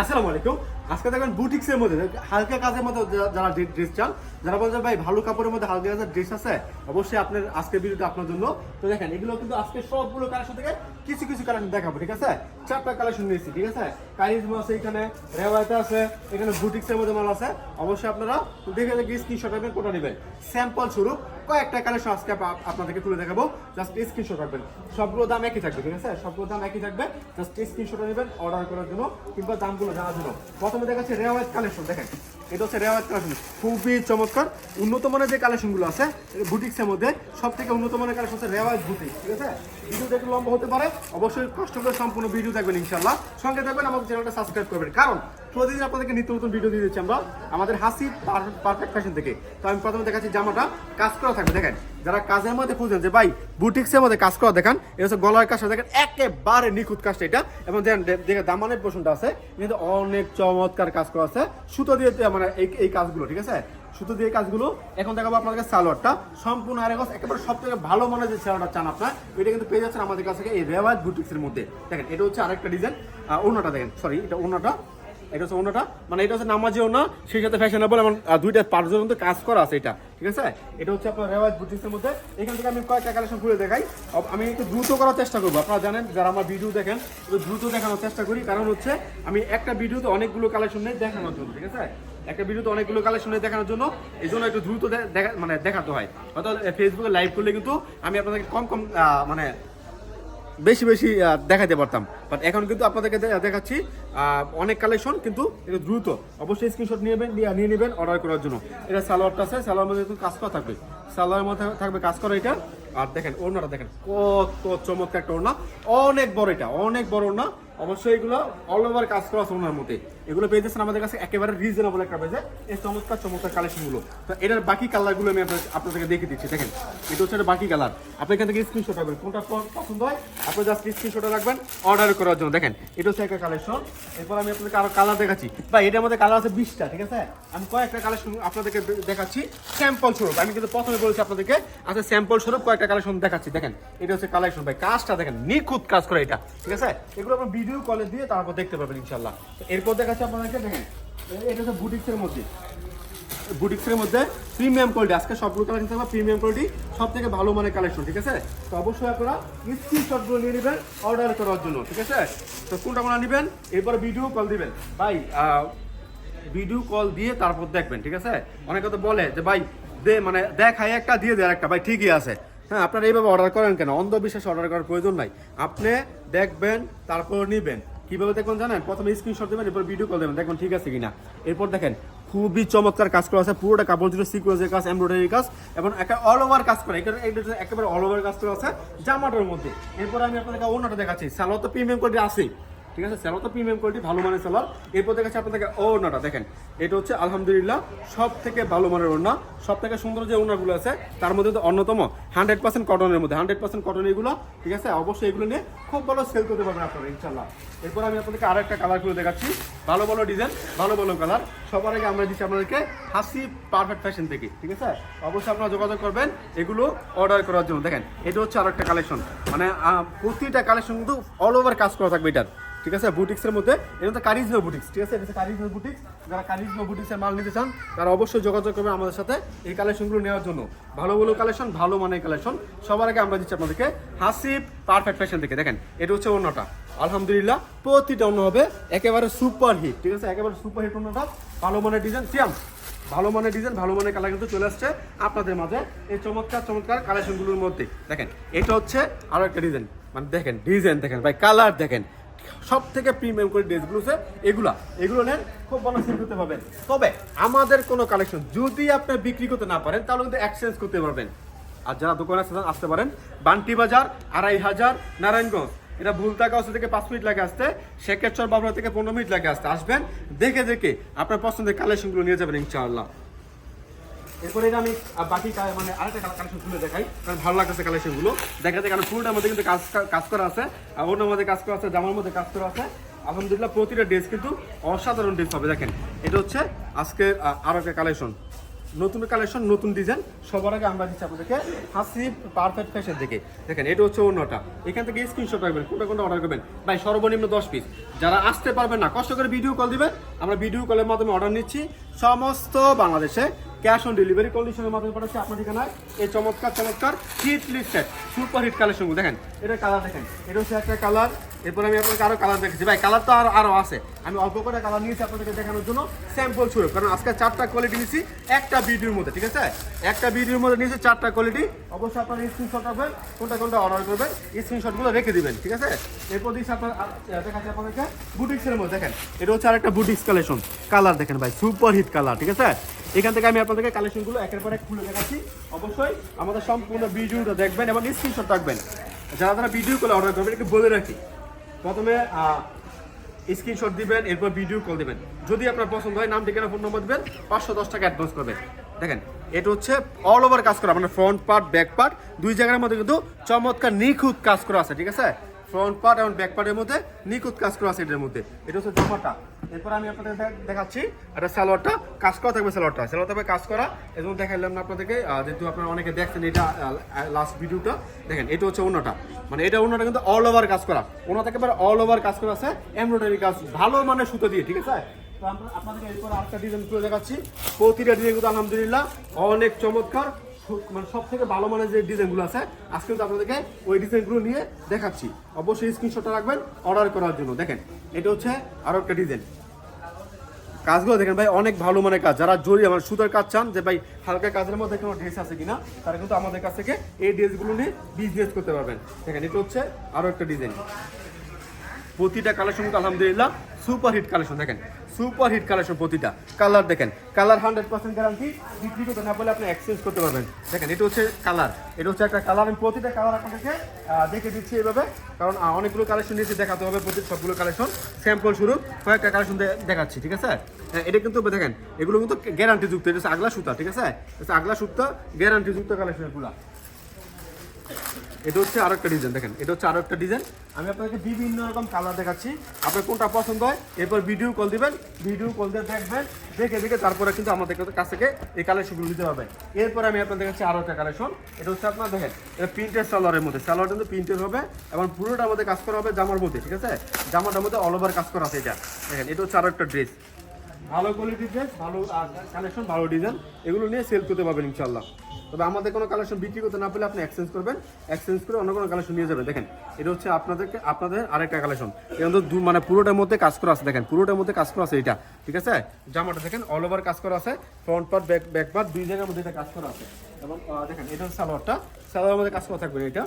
আসসালামু আলাইকুম। আজকে দেখবেন বুটিক্সের মধ্যে, হালকা কাজের মধ্যে যারা ড্রেস চান, যারা বলছেন ভাই, ভালো কাপড়ের মধ্যে হালকা কাজের ড্রেস আছে, অবশ্যই আপনার আজকের ভিডিওটা আপনার জন্য। তো দেখেন, এগুলো কিন্তু আজকে সবগুলো কালেকশন থেকে কিছু কিছু কালেকশন দেখাবো, ঠিক আছে? চারটা কালেকশন নিয়েছি, ঠিক আছে? কারিজমা আছে এখানে রেওয়াইতে আছে, এখানে বুটিক্সের মধ্যে মাল আছে। অবশ্যই আপনারা দেখে দেখে স্ক্রিনশট রাখবেন কোটা নেবেন? স্যাম্পল স্বরূপ কয়েকটা কালেকশন আজকে আপনাদেরকে তুলে দেখাবো জাস্ট স্ক্রিনশট রাখবেন সবগুলো দাম একই থাকবে, ঠিক আছে? সবগুলো দাম একই থাকবে জাস্ট স্ক্রিনশট নেবেন অর্ডার করার জন্য, কিংবা দামগুলো জানার জন্য। খুবই চমৎকার। উন্নত মানের যে আছে মধ্যে সব থেকে উন্নত মানের কালেকশন হচ্ছে রেওয়াজ ঠিক আছে? একটু লম্বা হতে পারে, অবশ্যই কষ্ট করে সম্পূর্ণ ভিডিও দেখবেন ইনশাল্লাহ সঙ্গে থাকবেন, আমাদের চ্যানেলটা সাবস্ক্রাইব করবেন। কারণ প্রতিদিন আপনাদেরকে নিত্য নতুন ভিডিও দিয়ে দিচ্ছি আমরা, আমাদের হাসি পারফেক্ট ফ্যাশন থেকে। তো আমি প্রথমে দেখাচ্ছি জামাটা, কাজ করা থাকবে, দেখেন। যারা কাজের মধ্যে খুঁজছেন যে, ভাই বুটিক্সের মধ্যে কাজ করা দেখান এটা হচ্ছে গলার কাজটা, দেখেন, একেবারে নিখুঁত কাজটা এটা। এবং দেখেন দেখে দামানের পোষণটা আছে। কিন্তু অনেক চমৎকার কাজ করা আছে। সুতো দিয়ে মানে এই এই কাজগুলো, ঠিক আছে? সুতো দিয়ে কাজগুলো। এখন দেখাবো আপনাদের সালোয়ারটা। সম্পূর্ণ আরেক একেবারে সব থেকে ভালো মানের যে সালোয়ারটা চান আপনার, এটা কিন্তু পেয়ে যাচ্ছেন আমাদের কাছে এই রেওয়াজ বুটিক্সের মধ্যে। দেখেন, এটা হচ্ছে আরেকটা ডিজাইন অন্যটা দেখেন সরি এটা অন্যটা এটা হচ্ছে অন্যটা। মানে এটা হচ্ছে নামাজি ওনা সেই সাথে ফ্যাশনেবল এবং দুইটা মধ্যে কাজ করা আছে এটা, ঠিক আছে? এটা হচ্ছে আপনার রেওয়াজ বুটিক্সের মধ্যে। এখান থেকে আমি কয়েকটা কালেকশন খুলে দেখাই। আমি একটু দ্রুত করার চেষ্টা করব। আপনারা জানেন, যারা আমার ভিডিও দেখেন, একটু দ্রুত দেখানোর চেষ্টা করি। কারণ হচ্ছে, আমি একটা ভিডিওতে অনেকগুলো কালেকশন নেই দেখানোর জন্য, ঠিক আছে? একটা ভিডিওতে অনেকগুলো কালেকশন দেখানোর জন্য, এই জন্য একটু দ্রুত মানে দেখাতে হয়। হয়তো ফেসবুকে লাইভ করলে কিন্তু আমি আপনাদেরকে কম কম মানে বেশি বেশি দেখাতে পারতাম। বাট এখন কিন্তু আপনাদেরকে দেখাচ্ছি অনেক কালেকশন কিন্তু এটা দ্রুত। অবশ্যই স্ক্রিনশট নিয়ে নেবেন নিয়ে নেবেন অর্ডার করার জন্য। এটা সালোয়ারটা আছে সালোয়ার মধ্যে কাজ করা থাকবে। সালোয়ারের মধ্যে থাকবে কাজ করা এটা। আর দেখেন, ওড়নাটা দেখেন, কত চমৎকার একটা ওড়না। অনেক বড় এটা, অনেক বড় ওড়না। অবশ্যই এগুলো অল ওভার কাজ করা আছে ওনার মধ্যে। এগুলো পেয়ে যাচ্ছেন আমাদের কাছে একেবারে রিজনেবল একটা পেয়েছে এই চমৎকার চমৎকার কালেকশনগুলো তো এটার বাকি কালারগুলো আমি আপনাদের- আপনাদেরকে দেখে দিচ্ছি, দেখেন। এটা হচ্ছে বাকি কালার আপনি এখান থেকে স্ক্রিনশট রাখবেন কোনটা পছন্দ হয়, আপনি জাস্ট স্ক্রিনশট রাখবেন অর্ডার করার জন্য। দেখেন, এটা হচ্ছে একটা কালেকশন এরপর আমি আপনাদেরকে আরও কালার দেখাচ্ছি। বা এটার মধ্যে কালার আছে বিশটা, ঠিক আছে? আমি কয়েকটা কালেকশন আপনাদেরকে দেখাচ্ছি। স্যাম্পল স্বরূপ। আমি কিন্তু প্রথমে বলেছি আপনাদেরকে আচ্ছা স্যাম্পল স্বরূপ, কয়েকটা কালেকশন দেখাচ্ছি। দেখেন, এটা হচ্ছে কালেকশন ভাই, কাজটা দেখেন, নিখুঁত কাজ করে এটা, ঠিক আছে? এগুলো আপনার ভিডিও কলে দিয়ে তারপর দেখতে পাবেন ইনশাল্লাহ এরপর দেখাচ্ছি আপনাদেরকে দেখেন। এটা হচ্ছে বুটিক্সের মধ্যে। বুটিক্সের মধ্যে প্রিমিয়াম কোয়ালিটি আজকে সবগুলো কালেকশন থাকবে প্রিমিয়াম কোয়ালিটি সব থেকে ভালো মানের কালেকশন, ঠিক আছে? তো অবশ্যই আপনারা স্ক্রিনশটগুলো নিয়ে নেবেন অর্ডার করার জন্য, ঠিক আছে? তো কোনটা কোনটা নেবেন? এরপরে ভিডিও কল দিবেন। ভাই ভিডিও কল দিয়ে তারপর দেখবেন, ঠিক আছে? অনেকে তো বলে যে, ভাই, দে মানে দেখাই একটা, দিয়ে দেয় একটা ভাই, ঠিকই আছে। হ্যাঁ আপনারা এইভাবে অর্ডার করেন কেন? অন্ধবিশ্বাস অর্ডার করার প্রয়োজন নাই। আপনি দেখবেন, তারপর নিবেন। কীভাবে দেখুন জানেন? প্রথমে স্ক্রিনশট দেবেন, এরপর ভিডিও কল দেবেন। দেখুন ঠিক আছে কিনা। এরপর দেখেন, খুবই চমৎকার কাজ করা আছে। পুরোটা কাপড় জুড়ে সিকুয়েন্সের কাজ এমব্রয়ডারি কাজ, এবং একটা অল ওভার কাজ করা। এটা একেবারে অল ওভার কাজ করা আছে জামাটার মধ্যে। এরপর আমি আপনাদেরকে অন্যটা দেখাচ্ছি। সালো তো প্রিমিয়াম কোয়ালিটি আছেই। ঠিক আছে? স্যালো তো প্রিমিয়াম কোয়ালিটি ভালো মানের সেলার এরপর দেখাচ্ছি আপনাদেরকে ওড়নাটা, দেখেন। এটা হচ্ছে, আলহামদুলিল্লাহ সব থেকে ভালো মানের ওড়না সব থেকে সুন্দর যে ওড়নাগুলো আছে, তার মধ্যে তো অন্যতম হান্ড্রেড পার্সেন্ট কটনের মধ্যে। হান্ড্রেড পার্সেন্ট কটন এগুলো, ঠিক আছে? অবশ্যই এগুলো নিয়ে খুব ভালো সেল করতে পারবেন আপনারা ইনশাল্লাহ এরপর আমি আপনাদেরকে আরও একটা কালারগুলো দেখাচ্ছি। ভালো ভালো ডিজাইন ভালো ভালো কালার সবার আগে আমরা দিচ্ছি আপনাদেরকে হাসি পারফেক্ট ফ্যাশন থেকে ঠিক আছে? অবশ্যই আপনারা যোগাযোগ করবেন, এগুলো অর্ডার করার জন্য। দেখেন, এটা হচ্ছে আরও একটা কালেকশন মানে প্রতিটা কালেকশন কিন্তু অল ওভার কাজ করা থাকবে এটার। ঠিক আছে? বুটিক্সের মধ্যে। এটা তো কারিজমা বুটিক্স, ঠিক আছে? এটা হচ্ছে কারিজমা বুটিক্স। যারা কারিজমা বুটিক্সের মাল নিতে চান, তারা অবশ্যই যোগাযোগ করবেন আমাদের সাথে এই কালেকশনগুলো নেওয়ার জন্য। ভালো ভালো কালেকশন ভালো মানের কালেকশন সবার আগে আমরা দিচ্ছি আপনাদেরকে হাসিব পারফেক্ট ফ্যাশন থেকে দেখেন, এটা হচ্ছে অন্যটা। আলহামদুলিল্লাহ, প্রতিটা অন্য হবে। একেবারে সুপার হিট ঠিক আছে? একেবারে সুপার হিট অন্যটা। ভালো মানের ডিজাইন সিয়াম। ভালো মানের ডিজাইন ভালো মানের কালার কিন্তু চলে আসছে আপনাদের মাঝে এই চমৎকার চমৎকার কালেকশনগুলোর মধ্যে। দেখেন, এটা হচ্ছে আরও একটা ডিজাইন মানে দেখেন ডিজাইন দেখেন, ভাই কালার দেখেন। সব থেকে প্রিমিয়াম করে ড্রেসগুলো আছে এগুলা। এগুলো নেন, খুব ভালো সেল করতে পারবেন। তবে আমাদের কোনো কালেকশন যদি আপনি বিক্রি করতে না পারেন, তাহলে কিন্তু এক্সচেঞ্জ করতে পারবেন। আর যারা দোকানে আসতে পারেন। বান্টি বাজার, আড়াই হাজার, নারায়ণগঞ্জ। এটা ভুলতা কাউসে থেকে পাঁচ মিনিট লাগে আসতে শেখেরচর বাবলা থেকে পনেরো মিনিট লাগে আসতে। আসবেন, দেখে দেখে আপনার পছন্দের কালেকশনগুলো নিয়ে যাবেন, ইনশাআল্লাহ। এরপরে এটা আমি বাকি মানে আরেকটা কালেকশন খুলে দেখাই কারণ ভালো লাগতেছে কালেকশনগুলো দেখা যায় কারণ ফুলটার মধ্যে কিন্তু কাজ কাজ করা আছে আর ওর মধ্যে কাজ করা আছে জামার মধ্যে কাজ করা আছে। আলহামদুলিল্লাহ প্রতিটা ড্রেস কিন্তু অসাধারণ ড্রেস হবে দেখেন। এটা হচ্ছে আজকের আহ, আরও একটা কালেকশন নতুন কালেকশন নতুন ডিজাইন সবার আগে আমরা দিচ্ছি আপনাদেরকে হাসি পারফেক্ট ফ্যাশন থেকে দেখেন এটা হচ্ছে অন্যটা এখান থেকে স্ক্রিনশট রাখবেন কোনটা কোনটা অর্ডার করবেন? ভাই সর্বনিম্ন দশ পিস যারা আসতে পারবেন না কষ্ট করে ভিডিও কল দিবেন। আমরা ভিডিও কলের মাধ্যমে অর্ডার নিচ্ছি সমস্ত বাংলাদেশে। ক্যাশ অন ডেলিভারি কন্ডিশনের মাধ্যমে পাঠাচ্ছি আপনার ঠিকানায়। এই চমৎকার চমৎকার hit listed super hit collection দেখেন, এটা কালার দেখেন, এটা হচ্ছে একটা কালার এরপর আমি আপনাকে আরও কালার দেখেছি ভাই কালার তো আরও আরও আছে। আমি অল্প করে কালার নিয়েছি আপনাদেরকে দেখানোর জন্য। স্যাম্পল শুরু। কারণ আজকে চারটা কোয়ালিটি নিয়েছি একটা ভিডিওর মধ্যে, ঠিক আছে? একটা ভিডিওর মধ্যে নিয়েছি চারটা কোয়ালিটি অবশ্যই আপনারা স্ক্রিনশট রাখবেন, কোনটা কোনটা অর্ডার করবেন স্ক্রিনশটগুলো রেখে দিবেন, ঠিক আছে? এরপর দিচ্ছি আপনার দেখাচ্ছি আপনাদেরকে বুটিক্সের মধ্যে। দেখেন, এটা হচ্ছে আরেকটা বুটিক্স কালেকশন কালার দেখেন ভাই সুপার হিট কালার ঠিক আছে? এখান থেকে আমি আপনাদেরকে কালেকশনগুলো একের পর এক খুলে দেখাচ্ছি। অবশ্যই আমাদের সম্পূর্ণ ভিডিওটা দেখবেন এবং স্ক্রিনশট রাখবেন। যারা যারা ভিডিও করে অর্ডার করবেন, একটু বলে রাখি। প্রথমে স্ক্রিনশট দিবেন, এরপর ভিডিও কল দিবেন। যদি আপনার পছন্দ হয়, নাম, ঠিকানা ফোন নম্বর দিবেন, পাঁচশো দশ টাকা অ্যাডভান্স করবেন। দেখেন, এটা হচ্ছে অল ওভার কাজ করা মানে ফ্রন্ট পার্ট ব্যাক পার্ট দুই জায়গার মধ্যে কিন্তু চমৎকার নিখুঁত কাজ করা আছে, ঠিক আছে? ফ্রন্ট পার্ট এবং ব্যাক পার্টের মধ্যে নিখুঁত কাজ করা আছে এটার মধ্যে। এটা হচ্ছে জামাটা। এরপর আমি আপনাদের দেখাচ্ছি এটা সালোয়ারটা। কাজ করা থাকবে সালোয়ারটা। সালোয়ার থাকবে কাজ করা। এবং দেখাইলাম না আপনাদেরকে যেহেতু আপনারা অনেকে দেখছেন এটা লাস্ট ভিডিওটা দেখেন, এটা হচ্ছে অন্যটা মানে এটা অন্যটা কিন্তু অল ওভার কাজ করা। ওনাটা একেবারে অল ওভার কাজ করা আছে। এমব্রয়ডারি কাজ, ভালো মানে সুতো দিয়ে, ঠিক আছে? আমরা আপনাদেরকে এরপর আরেকটা ডিজাইন করে দেখাচ্ছি। প্রতিটা ডিজাইন কিন্তু আলহামদুলিল্লাহ অনেক চমৎকার। মানে সব থেকে ভালো মানের যে ডিজাইনগুলো আছে, আজকে কিন্তু আপনাদেরকে ওই ডিজাইনগুলো নিয়ে দেখাচ্ছি। অবশ্যই স্ক্রিনশটটা রাখবেন অর্ডার করার জন্য। দেখেন, এটা হচ্ছে আরও একটা ডিজাইন। কাজগুলো দেখেন ভাই, অনেক ভালো মানের কাজ। যারা জরি আমার সুতার কাজ চান, যে ভাই হালকা কাজের মধ্যে কোনো ড্রেস আছে কিনা, তারা কিন্তু আমাদের কাছ থেকে এই ড্রেসগুলো নিয়ে বিজনেস করতে পারবেন। দেখেন, এটা হচ্ছে আরও একটা ডিজাইন। প্রতিটা কালেকশন কিন্তু আলহামদুলিল্লাহ সুপার হিট কালেকশন দেখেন। সুপার হিট কালেকশন প্রতিটা। কালার দেখেন কালার হান্ড্রেড পার্সেন্ট গ্যারান্টি বিক্রি করতে না পারলে আপনি এক্সচেঞ্জ করতে পারবেন। দেখেন এটা হচ্ছে কালার এটা হচ্ছে একটা কালার আমি প্রতিটা কালার আপনাদেরকে আহ, দেখে দিচ্ছি এভাবে কারণ অনেকগুলো কালেকশন নিয়েছি দেখাতে হবে প্রতি সবগুলো কালেকশন স্যাম্পল শুরু কয়েকটা কালেকশন দেখাচ্ছি ঠিক আছে? হ্যাঁ, এটা কিন্তু দেখেন এগুলো কিন্তু গ্যারান্টি যুক্ত এটা হচ্ছে আগলা সুতা ঠিক আছে? আগলা সুতা গ্যারান্টি যুক্ত কালেকশন এগুলা। এটা হচ্ছে আরও একটা ডিজাইন দেখেন, এটা হচ্ছে আরও একটা ডিজাইন আমি আপনাকে বিভিন্ন রকম কালার দেখাচ্ছি। আপনার কোনটা পছন্দ হয়, এরপর ভিডিও কল দিবেন ভিডিও কল দিয়ে দেখবেন, দেখে দেখে তারপরে কিন্তু আমাদের কাছ থেকে এই কালেকশনগুলো নিতে হবে। এরপর আমি আপনাদের কাছে আরও একটা কালেকশন এটা হচ্ছে আপনার, দেখেন, এটা প্রিন্টের সালোয়ারের মধ্যে। সালোয়ার কিন্তু প্রিন্টের হবে এবং পুরোটা আমাদের কাজ করা হবে জামার মধ্যে, ঠিক আছে? জামাটার মধ্যে অল ওভার কাজ করা আছে এটা। দেখেন, এটা হচ্ছে আরও একটা ড্রেস ভালো কোয়ালিটির ড্রেস ভালো কালেকশন ভালো ডিজাইন এগুলো নিয়ে সেল করতে পারবেন ইনশাল্লাহ তবে আমাদের কোনো কালেকশন বিক্রি করতে না পারলে আপনি এক্সচেঞ্জ করবেন। এক্সচেঞ্জ করে অন্য কোনো কালেকশন নিয়ে যাবেন। দেখেন, এটা হচ্ছে আপনাদেরকে, আপনাদের আরেকটা কালেকশন মধ্যে দু- মানে পুরোটার মধ্যে কাজ করা আছে। দেখেন, পুরোটার মধ্যে কাজ করা আছে এটা ঠিক আছে? জামাটা দেখেন অল ওভার কাজ করা আছে। Front part back back part দুই জায়গার মধ্যে এটা কাজ করা আছে। এবং দেখেন, এটা হচ্ছে সালোয়ারটা। সালোয়ারের মধ্যে কাজ করা থাকবে এটা।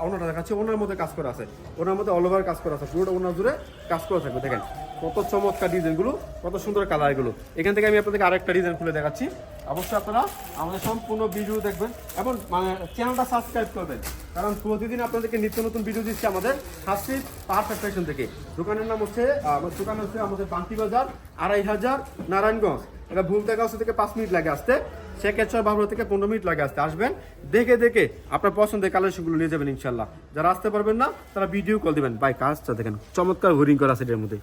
অন্যটা দেখাচ্ছে, ওনার মধ্যে কাজ করা আছে। ওনার মধ্যে অল ওভার কাজ করা আছে। পুরোটা ওনার জুড়ে কাজ করা থাকবে। দেখেন কত চমৎকার ডিজাইনগুলো কত সুন্দর কালারগুলো এখান থেকে আমি আপনাদেরকে আরেকটা ডিজাইন খুলে দেখাচ্ছি। অবশ্যই আপনারা আমাদের সম্পূর্ণ ভিডিও দেখবেন এবং মানে চ্যানেলটা সাবস্ক্রাইব করবেন। কারণ প্রতিদিন আপনাদেরকে নিত্য নতুন ভিডিও দিচ্ছি আমাদের হাসি পারফেক্ট ফ্যাশন থেকে। দোকানের নাম হচ্ছে আমার দোকান হচ্ছে আমাদের বান্তি বাজার, আড়াই হাজার নারায়ণগঞ্জ। এটা ভুলতে গাছ থেকে পাঁচ মিনিট লাগে আসতে। শেখেশ্বর বাবুরা থেকে পনেরো মিনিট লাগে আসতে। আসবেন, দেখে দেখে আপনার পছন্দের কালেকশনগুলো নিয়ে যাবেন ইনশাল্লাহ। যারা আসতে পারবেন না, তারা ভিডিও কল দিবেন। ভাই, কাজটা দেখেন, চমৎকার হোরিং করা আছে এটার মধ্যে।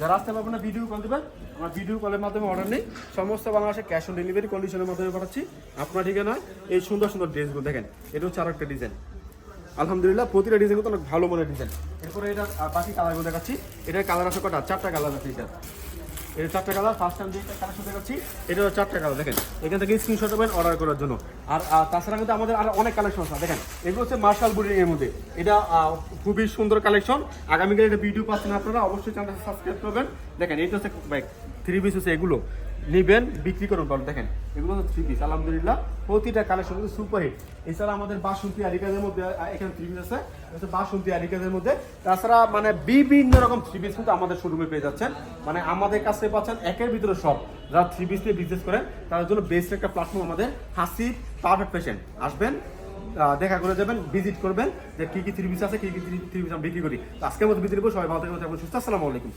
যারা আসতে পারবেন না ভিডিও কল দেবেন আমার ভিডিও কলের মাধ্যমে অর্ডার নেই। সমস্ত বাংলাদেশে ক্যাশ অন ডেলিভারি কন্ডিশনের মাধ্যমে পাঠাচ্ছি। আপনার ঠিকানায় এই সুন্দর সুন্দর ড্রেসগুলো দেখেন। এটা হচ্ছে আরও একটা ডিজাইন আলহামদুলিল্লাহ, প্রতিটা ডিজাইন কিন্তু অনেক ভালো মনে ডিজাইন এরপরে এটা বাকি কালারগুলো দেখাচ্ছি। এটার কালার আছে কটা? চারটা কালার আছে এটা এটা চারটা কালার ফার্স্ট টাইম যে কালেকশন দেখাচ্ছি এটা হচ্ছে চারটা কালার দেখেন। এখান থেকে স্ক্রিনশট নেবেন অর্ডার করার জন্য। আর তাছাড়া কিন্তু আমাদের আরও অনেক কালেকশন আছে, দেখেন। এগুলো হচ্ছে মার্শাল বুডিং এর মধ্যে। এটা খুবই সুন্দর কালেকশন আগামীকাল এটা ভিডিও পাচ্ছেন আপনারা, অবশ্যই চ্যানেলটা সাবস্ক্রাইব করবেন। দেখেন এটা হচ্ছে থ্রি পিস হচ্ছে এগুলো। নিবেন, বিক্রি করুন বল দেখেন, এগুলো হচ্ছে থ্রি পিস আলহামদুলিল্লাহ, প্রতিটা কালেকশন কিন্তু সুপার হিট এছাড়া আমাদের বাসন্তী আরিকাদের মধ্যে এখানে থ্রি পিস আছে। বাসন্তী আরিকাদের মধ্যে। তাছাড়া মানে বিভিন্ন রকম থ্রি পিস কিন্তু আমাদের শোরুমে পেয়ে যাচ্ছেন। মানে আমাদের কাছে পাচ্ছেন একের ভিতরে সব। যারা থ্রি পিস নিয়ে বিজনেস করেন, তাদের জন্য বেস্ট একটা প্ল্যাটফর্ম আমাদের হাসি পারফেক্ট পেশেন্ট আসবেন দেখা করে যাবেন ভিজিট করবেন যে কি কি থ্রি পিস আছে, কি কি থ্রি পিস আমি বিক্রি করি। আজকের মতো বিক্রি করব সবাই ভালো থাকবেন, সুস্থ আসসালামু আলাইকুম।